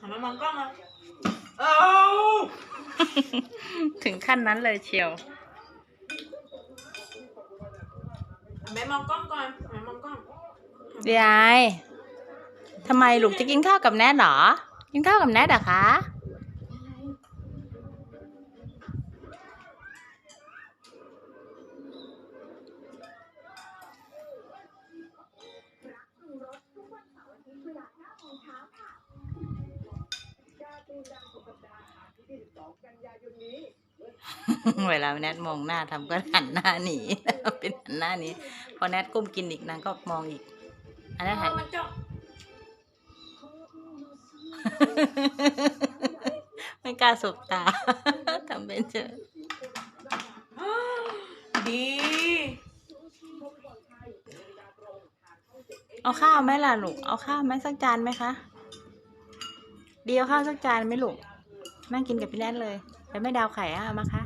หันมามองกล้องมาเอาถึงขั้นนั้นเลยเชียวหันไปมองกล้องก่อนหันมามองกล้องยายทำไมลูกจะกินข้าวกับแนทเหรอ กินข้าวกับแนทเหรอคะ เวลาแนทมองหน้าทำก็หันหน้าหนีเป็นหันหน้าหนี้พอแนทก้มกินอีกนางก็มองอีก อันนั้นหันมันจ้องไม่กล้าสบตาทำเป็นเจอดีเอาข้าวไหมล่ะลูก เอาข้าวไหมสักจานไหมคะ เดียวข้าวสักจานไหมลูก นั่งกินกับพี่แนทเลยแล้วไม่ดาวไข่อะเอามาคะ